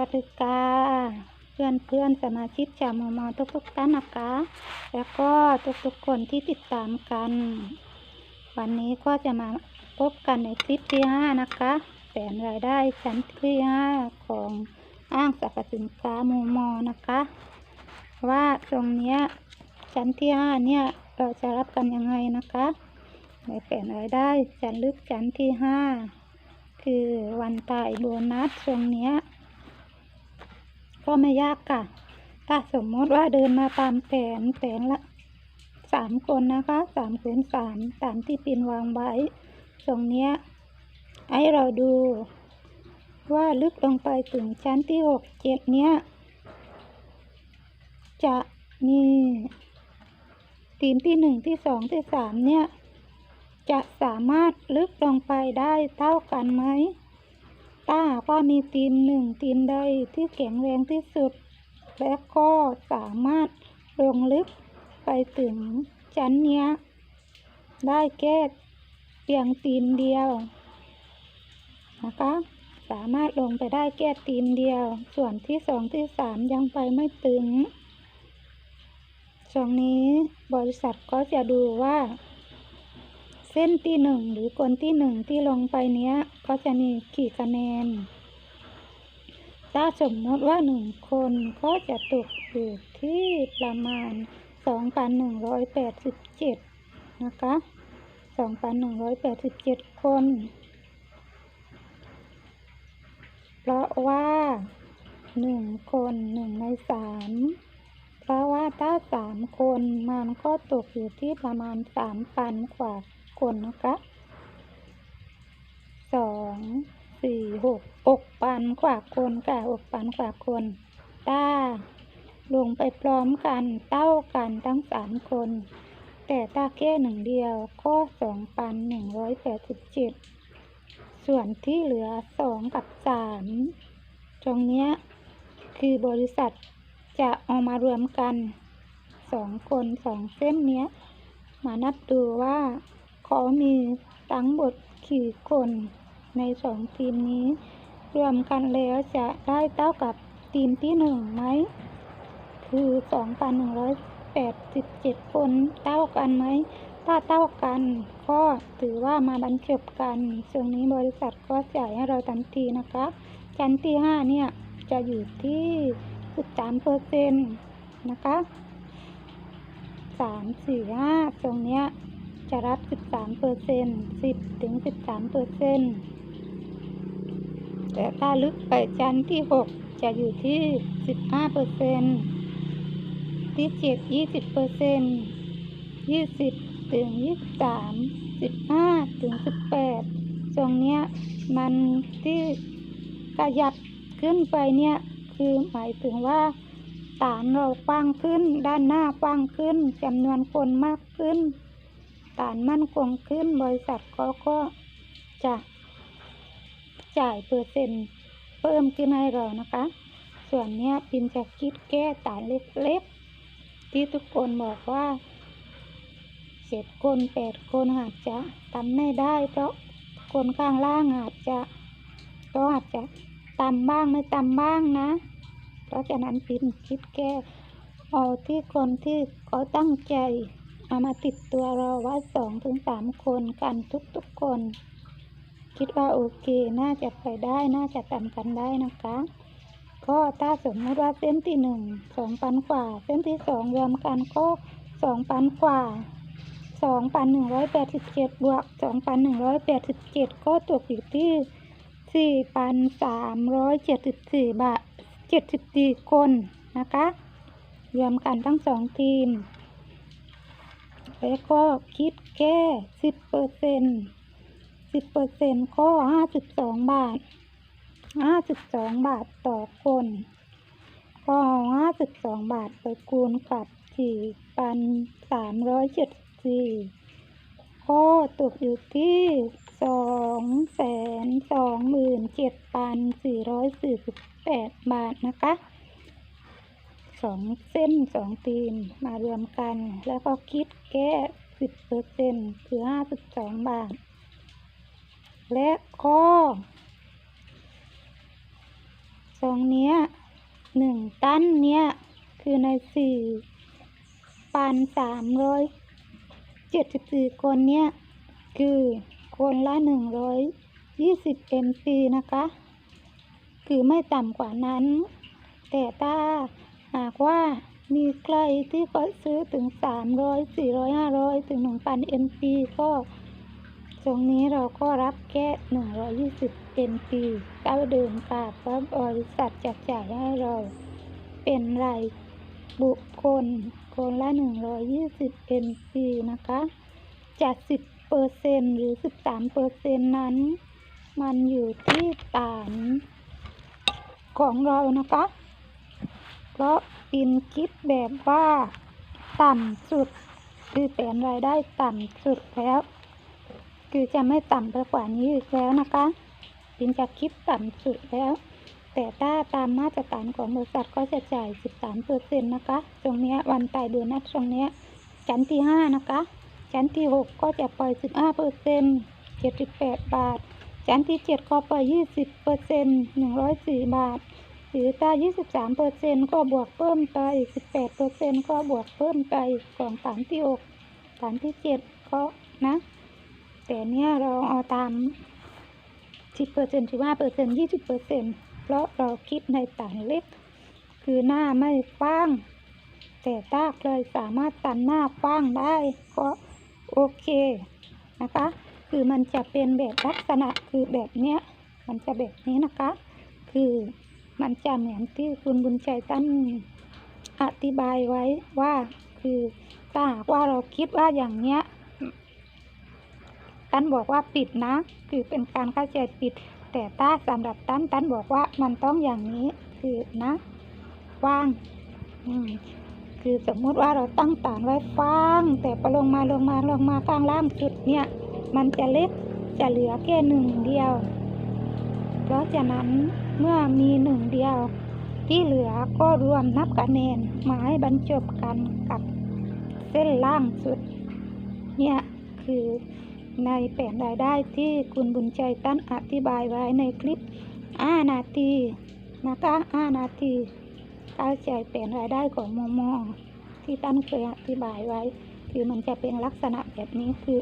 วัสดีค่ะเพื่อนเพื่อนสมาชิกชาวมอมอทุกทุกๆท่านนะคะ แล้วก็ทุกทุกๆคนที่ติดตามกัน วันนี้ก็จะมาพบกันในคลิปที่ห้านะคะแผนรายได้ชั้นที่ห้าของอ้างสรรพสินค้ามอมอนะคะ ว่าตรงเนี้ยชั้นที่ห้าเนี่ยเราจะรับกันยังไงนะคะในแผนรายได้ชั้นลึกชั้นที่ห้าคือวันตายโบนัสตรงเนี้ย ก็ไม่ยากค่ะ ถ้าสมมติว่าเดินมาตามแผนแผนละสามคนนะคะสามคูณสามตามที่ปินวางไว้ตรงเนี้ยให้เราดู ว่าลึกลงไปถึงชั้นที่หกเจ็ดเนี้ย จะมีทีมที่หนึ่งที่สองที่สามเนี่ย จะสามารถลึกลงไปได้เท่ากันไหม ถ้ากว่ามีทีมหนึ่งทีมใดที่แข็งแรงที่สุด และก็สามารถลงลึกไปถึงชั้นเนี้ย ได้แค่เพียงทีมเดียวนะคะสามารถลงไปได้แค่ทีมเดียว ส่วนที่สองที่สามยังไปไม่ถึงช่วงนี้บริษัทก็จะดูว่า ส้นที่หนึ่งหรือคนที่หนึ่งที่ลงไปเนี้ย ก็จะมีกี่คะแนน ถ้าสมมติว่าหนึ่งคนก็จะตกอยู่ที่ประมาณสองพันหนึ่งร้อยแปดสิบเจ็ดนะคะสองพันหนึ่งร้อยแปดสิบเจ็ดคน เพราะว่าหนึ่งคนหนึ่งในสามเพราะว่าถ้าสามคนมันก็ตกอยู่ที่ประมาณสามพันกว่า คนนะคะสองสี่หกอกพันกว่าคนค่ะอกพันกว่าคนถ้าลงไปพร้อมกันเท่ากันทั้งสามคน แต่ถ้าแค่หนึ่งเดียวก็สองพันหนึ่งร้อยแปดสิบเจ็ดส่วนที่เหลือสองกับสามตรงเนี้ยคือบริษัทจะเอามารวมกันสองคนสองเส้นเนี้ย มานับดูว่า ขามีทั้งหมดกี่คนในสองทีมนี้ รวมกันแล้วจะได้เท่ากับทีมที่หนึ่งไหม คือสองพันหนึ่งร้อยแปดสิบเจ็ดคนเท่ากันไหม ถ้าเท่ากันก็ถือว่ามาบรรจบกันช่วงนี้บริษัทก็จ่ายให้เราทันทีนะคะ ชั้นที่ห้าเนี่ยจะอยู่ที่สิบสามเปอร์เซ็นต์นะคะสามสี่ห้าตรงเนี้ย จะรับสิบสามเปอร์เซ็นสิบถึงสิบสามเปอร์เซ็นต์แต่ถ้าลึกไปชั้นที่หกจะอยู่ที่สิบห้าเปอร์เซ็นที่เจ็ดยี่สิบเปอร์เซ็นยี่สิบถึงยี่สิบสามสิบห้าถึงสิบแปดตรงเนี้ยมันที่ขยับขึ้นไปเนี่ยคือหมายถึงว่าฐานเรากว้างขึ้น ด้านหน้ากว้างขึ้นจำนวนคนมากขึ้น ฐานมั่นคงขึ้นบริษัทเขาก็จะจ่ายเปอร์เซ็นต์เพิ่มขึ้นให้เรานะคะ ส่วนนี้ยพิมจะคิดแก้ฐานเล็กๆ ที่ทุกคนบอกว่าเจ็ดคนแปดคนอาจจะทำไม่ได้ เพราะคนข้างล่างอาจจะก็อาจจะตำบ้างไม่ตำบ้างนะ เพราะฉะนั้นพิมคิดแก้เอาที่คนที่เขาตั้งใจ เอามาติดตัวเราไว้สองถึงสามคนกันทุกๆคน คิดว่าโอเค น่าจะไปได้น่าจะทำกันได้นะคะ ก็ถ้าสมมติว่าเส้นที่หนึ่งสองพันกว่า เส้นที่สองรวมกันก็สองพันกว่าสองพันหนึ่งร้อยแปดสิบเจ็ดบวกสองพันหนึ่งร้อยแปดสิบเจ็ดก็ตกอยู่ที่สี่พันสามร้อยเจ็ดสิบสี่บาทเจ็ดสิบสี่คนนะคะรวมกันทั้งสองทีม แล้วก็คิดแค่สิบเปอร์เซ็นสิบเปอร์เซ็นก็ห้าสิบสองบาทห้าสิบสองบาทต่อคน ก็ห้าสิบสองบาทไปคูณกับสี่พันสามร้อยเจ็ดสี่ก็ตกอยู่ที่สองแสนสองหมื่นเจ็ดพันสี่ร้อยสี่สิบแปดบาทนะคะ องเส้นสองทีมมารวมกัน แล้วก็คิดแค่สิบเปอร์เซ็นคือห้าสิบสองบาท และก็ตรงเนี้ยหนึ่งตันเนี้ยคือในสี่พันสามร้อยเจ็ดสิบสี่คนเนี้ยคือคนละหนึ่งร้อยยี่สิบ mp นะคะ คือไม่ต่ำกว่านั้น แต่ถ้า หากว่ามีใครที่เขาซื้อถึงสามร้อยสี่ร้อยห้าร้อยถึงหนึ่งพัน mp ก็ตรงนี้เราก็รับแค่หนึ่งร้อยยี่สิบ mp เก้าเดิมค่ะเพราบริษัทจะจ่ายให้เราเป็นรายบุคคลคนละหนึ่งร้อยยี่สิบ mp นะคะจากสิบเปอร์เซ็นหรือสิบสามเปอร์เซ็นนั้น มันอยู่ที่ฐานของเรานะคะ เพราะปินคิดแบบว่า ต่ำสุด คือแผนรายได้ต่ำสุดแล้ว คือจะไม่ต่ำไปกว่านี้อีกแล้วนะคะปินจะคิดต่ำสุดแล้ว แต่ถ้าตามมาตรฐานของบริษัทก็จะจ่าย 13เปอร์เซ็นต์นะคะ ตรงนี้วันตายเดือนนัดตรงนี้ชั้นที่5นะคะ ชั้นที่6ก็จะปล่อย 15เปอร์เซ็นต์78 บาท ชั้นที่7ก็ปล่อย 20เปอร์เซ็นต์104 บาท หรือถ้า23เปอร์เซ็นต์ก็บวกเพิ่มไป18เปอร์เซ็นต์ก็บวกเพิ่มไปของฐานที่6ฐานที่7ก็นะ แต่เนี้ยเราเอาตาม 10เปอร์เซ็นต์15เปอร์เซ็นต์20เปอร์เซ็นต์เพราะเราคิดในฐานเล็ก คือหน้าไม่กว้าง แต่ถ้าใครสามารถตันหน้ากว้างได้ก็โอเคนะคะ คือมันจะเป็นแบบลักษณะคือแบบเนี้ย มันจะแบบนี้นะคะ คือ มันจะเหมือนที่คุณบุญชัยท่านอธิบายไว้ว่าคือถ้าหากว่าเราคิดว่าอย่างเนี้ยตันบอกว่าปิดนะ คือเป็นการเข้าใจผิด แต่ถ้าสำหรับตันตันบอกว่ามันต้องอย่างนี้คือนะว่างอืมคือสมมุติว่าเราตั้งฐานไว้ฟ้างแต่พอลงมาลงมาลงมาข้างล่างจุดเนี่ย มันจะเล็กจะเหลือแค่หนึ่งเดียว เพราะฉะนั้น เมื่อมีหนึ่งเดียว ที่เหลือก็รวมนับคะแนนหมาให้บรรจบกันกับเส้นล่างสุด เนี่ยคือในแผนรายได้ที่คุณบุญชัยตั้นอธิบายไว้ในคลิปอานาทีนะคะอานาทีเข้าใจแผนรายได้ของมมที่ตั้นเคยอธิบายไว้ คือมันจะเป็นลักษณะแบบนี้คือ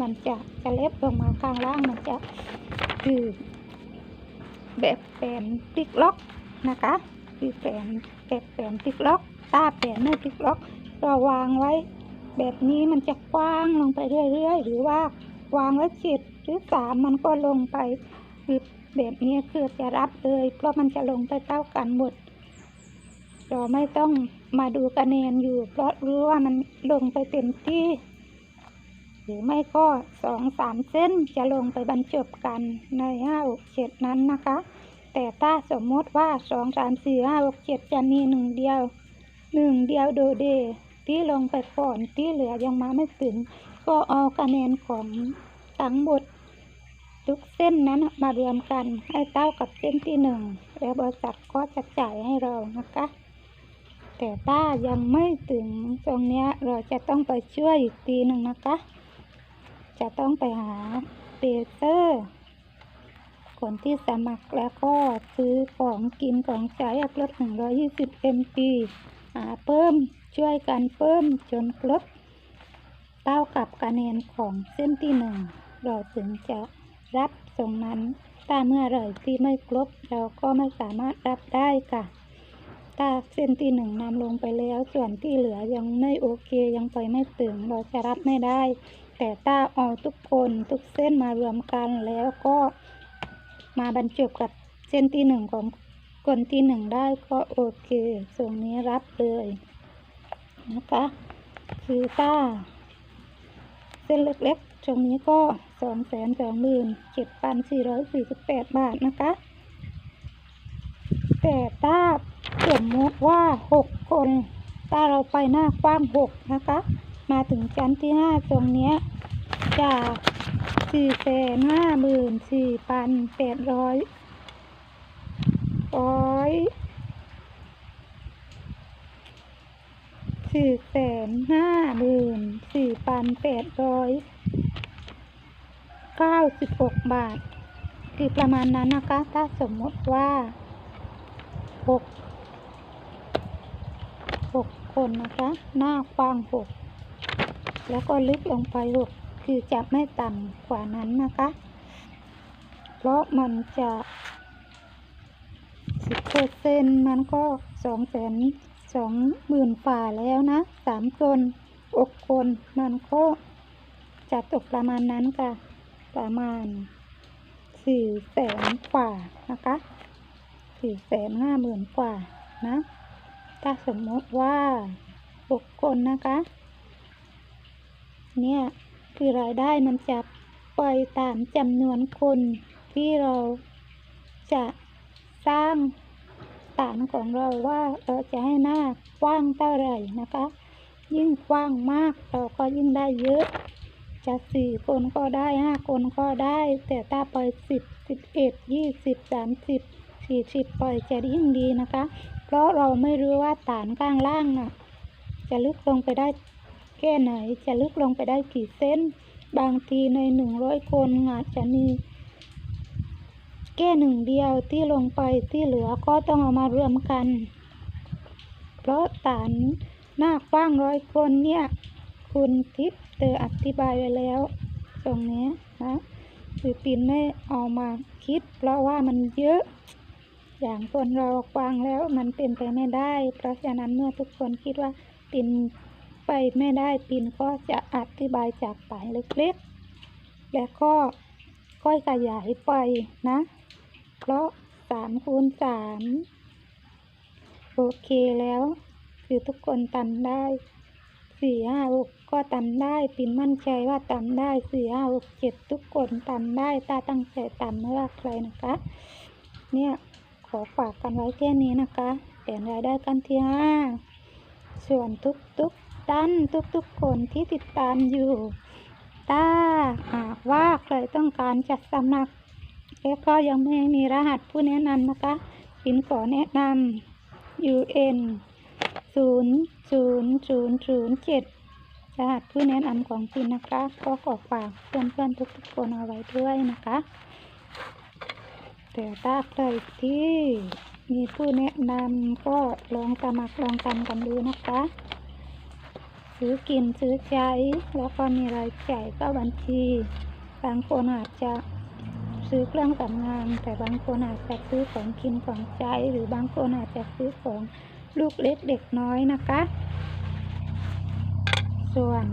มันจะจะเล็บลงมาข้างล่างมันจะคือ แบบแผนติ๊กล็อกนะคะคือแผนแบบแผนติ๊กล็อก ตาแผนไม่ติ๊กล็อกเราวางไว้ แบบนี้มันจะกว้างลงไปเรื่อยๆ หรือว่าวางไว้เจ็ดหรือสามมันก็ลงไปคือแบบนี้คือจะรับเลย เพราะมันจะลงไปเท่ากันหมดเราไม่ต้องมาดูคะแนนอยู่ เพราะรู้ว่ามันลงไปเต็มที่ รือไม่ก็สองสามเส้นจะลงไปบรรจบกันในห้าหกเจ็ดนั้นนะคะ แต่ถ้าสมมติว่าสองสามสี่ห้าหกเจ็ดจะมีหนึ่งเดียวหนึ่งเดียวโดเดที่ลงไปก่อนที่เหลือยังมาไม่ถึง ก็เอาคะแนนของทั้งหมดทุกเส้นนั้นมารวมกันให้เท่ากับเส้นที่หนึ่งแล้วบริษัทก็จะจ่ายให้เรานะคะ แต่ถ้ายังไม่ถึงตรงนี้เราจะต้องไปช่วยอีกทีหนึ่งนะคะ จะต้องไปหาเปเซอร์คนที่สมัครแล้วก็ซื้อของกินของใช้อัพลด120 mp หาเพิ่มช่วยกันเพิ่มจนครบเท่ากับคะแนนของเส้นที่หนึ่งเราถึงจะรับตรงนั้น ถ้าเมื่อไรที่ไม่ครบเราก็ไม่สามารถรับได้ค่ะ ถ้าเส้นที่หนึ่งนำลงไปแล้วส่วนที่เหลือยังไม่โอเคยังไปไม่ถึงเราจะรับไม่ได้ แต่ถ้าเอาทุกคนทุกเส้นมารวมกันแล้วก็มาบรรจบกับเส้นที่หนึ่งของคนที่หนึ่งได้ก็โอเคส่วนนี้รับเลยนะคะ คือถ้า เส้นเล็กๆตรงนี้ก็สองแสนสองหมื่นเจ็ดพันสี่ร้อยสี่สิบแปดบาทนะคะ แต่ถ้าสมมติว่าหกคนถ้าเราไปหน้ากว้างหกนะคะ มาถึงชั้นที่ห้าตรงเนี้ยจากสี่แสนห้าหมื่นสี่พันแปดร้อยร้อยสี่แสนห้าหมื่นสี่พันแปดร้อยเก้าสิบหกบาท คือประมาณนั้นนะคะ ถ้าสมมติว่าหกหกคนนะคะ หน้ากว้างหก แล้วก็ลึกลงไปหกคือจะไม่ต่ำกว่านั้นนะคะ เพราะมันจะสิบเปอร์เซ็นมันก็สองแสนสองหมื่นฝ่าแล้วนะสามคนอกคนมันก็จะตกประมาณนั้นค่ะ ประมาณสี่แสนกว่านะคะสี่แสนห้าหมื่นกว่านะ ถ้าสมมติว่าหกคนนะคะ เนี่ยคือรายได้มันจะไปตามจำนวนคนที่เราจะสร้างฐานของเราว่าเราจะให้หน้ากว้างเท่าไหร่นะคะ ยิ่งกว้างมากเราก็ยิ่งได้เยอะ จะสี่คนก็ได้ห้าคนก็ได้ แต่ถ้าปล่อยสิบสิบเอ็ดยี่สิบสามสิบสี่สิบปล่อยจะยิ่งดีนะคะ เพราะเราไม่รู้ว่าฐานข้างล่างน่ะ จะลึกลงไปได้ แค่ไหนจะลึกลงไปได้กี่เส้น บางทีในหนึ่งร้อยคนอาจจะมีแค่หนึ่งเดียวที่ลงไปที่เหลือก็ต้องเอามารวมกัน เพราะฐานหน้ากว้างร้อยคนเนี่ย คุณทิพย์เธออธิบายไว้แล้ว ตรงนี้นะคือปินไม่เอามาคิด เพราะว่ามันเยอะ อย่างคนเราฟังแล้วมันเป็นไปไม่ได้ เพราะฉะนั้นเมื่อทุกคนคิดว่าปิน ไปไม่ได้ปินก็จะอธิบายจากปลายเล็กๆ แล้วก็ค่อยขยายไปนะ เพราะสามคูณสามโอเคแล้ว คือทุกคนทำได้สี่ห้าหกก็ทำได้ปินมั่นใจว่าทำได้สี่ห้าหกเจ็ดทุกคนทำได้ถ้าตั้งใจทำไม่ว่าใครนะคะ เนี่ยขอฝากกันไว้แค่นี้นะคะ เป็นรายได้กันที่ห้า ส่วนทุกทุกๆท่านทุกทุกๆคนที่ติดตามอยู่ ถ้าหากว่าใครต้องการจัดสมัครและก็ยังไม่มีรหัสผู้แนะนำนะคะปินขอแนะนำ UN ศูนย์ศูนย์ศูนย์ศูนย์เจ็ดรหัสผู้แนะนำของปินนะคะ ก็ขอฝากเพื่อนๆทุกๆคนเอาไว้ด้วยนะคะแต่ถ้าใครที่ มีผู้แนะนำก็ลองสมัครลองทำกันดูนะคะ ซื้อกินซื้อใช้ แล้วก็มีรายจ่ายเข้าบัญชี บางคนอาจจะซื้อเครื่องสำอางแต่บางคนอาจจะซื้อของกินของใช้ หรือบางคนอาจจะซื้อของลูกเล็กเด็กน้อยนะคะ ส่วน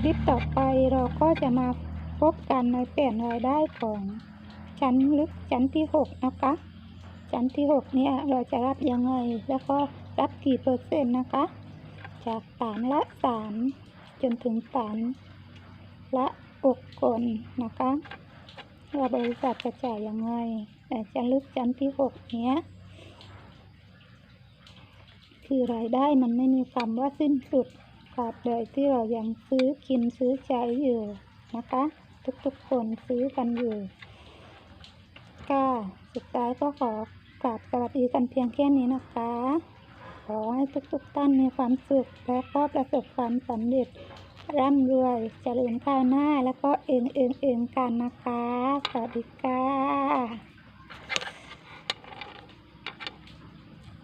คลิปต่อไปเราก็จะมาพบกันในแผนรายได้ของชั้นลึกชั้นที่หกนะคะ ชั้นที่หกเนี่ยเราจะรับยังไง แล้วก็รับกี่เปอร์เซ็นต์นะคะ จากฐานละสามจนถึงฐานละอกคนนะคะว่าบริษัทจะจ่ายยังไงแต่ชั้นลึกชั้นที่หกเนี้ยคือรายได้มันไม่มีคำว่าสิ้นสุดตราบใดที่เรายังซื้อกินซื้อใช้อยู่นะคะ ทุกๆคนซื้อกันอยู่ก็สุดท้ายก็ขอ กราบสวัสดีกันเพียงแค่นี้นะคะ ขอให้ทุกๆท่านมีความสุขและก็ประสบความสำเร็จ ร่ำรวยเจริญก้าวหน้าแล้วก็เองเองเองกันนะคะ สวัสดีค่ะ